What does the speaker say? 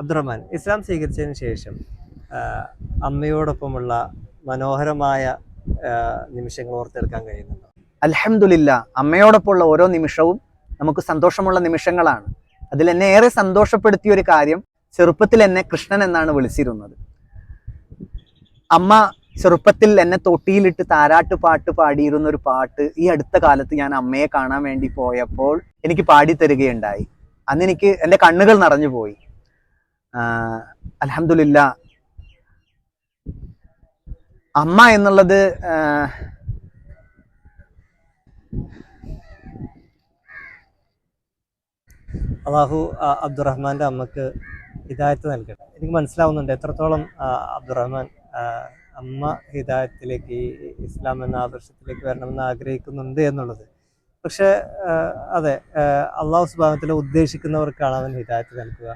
അബ്ദുറഹ്മാൻ ഇസ്ലാം സ്വീകരിച്ചതിന് ശേഷം അമ്മയോടൊപ്പമുള്ള മനോഹരമായ നിമിഷങ്ങൾ ഓർത്തെടുക്കാൻ കഴിയുന്നുണ്ടോ? അലഹമുല്ല അമ്മയോടൊപ്പമുള്ള ഓരോ നിമിഷവും നമുക്ക് സന്തോഷമുള്ള നിമിഷങ്ങളാണ്. അതിൽ എന്നെ ഏറെ സന്തോഷപ്പെടുത്തിയ ഒരു കാര്യം ചെറുപ്പത്തിൽ എന്നെ കൃഷ്ണൻ എന്നാണ് വിളിച്ചിരുന്നത്. അമ്മ ചെറുപ്പത്തിൽ എന്നെ തൊട്ടിയിലിട്ട് താരാട്ട് പാട്ട് പാടിയിരുന്ന ഒരു പാട്ട് ഈ അടുത്ത കാലത്ത് ഞാൻ അമ്മയെ കാണാൻ വേണ്ടി പോയപ്പോൾ എനിക്ക് പാടിത്തരികയുണ്ടായി. അന്ന് എനിക്ക് എന്റെ കണ്ണുകൾ നിറഞ്ഞു പോയി അലഹമില്ല അമ്മ എന്നുള്ളത് അള്ളാഹു അബ്ദുറഹ്മാന്റെ അമ്മയ്ക്ക് ഹിദായത്ത് നൽകട്ടെ. എനിക്ക് മനസ്സിലാവുന്നുണ്ട് എത്രത്തോളം അബ്ദുറഹ്മാൻ അമ്മ ഹിദായത്തിലേക്ക് ഇസ്ലാം എന്ന ആദർശത്തിലേക്ക് വരണമെന്ന് ആഗ്രഹിക്കുന്നുണ്ട് എന്നുള്ളത്. പക്ഷെ അതെ അള്ളാഹു സുബാനത്തിൽ ഉദ്ദേശിക്കുന്നവർക്കാണ് അവൻ ഹിദായത്ത് നൽകുക.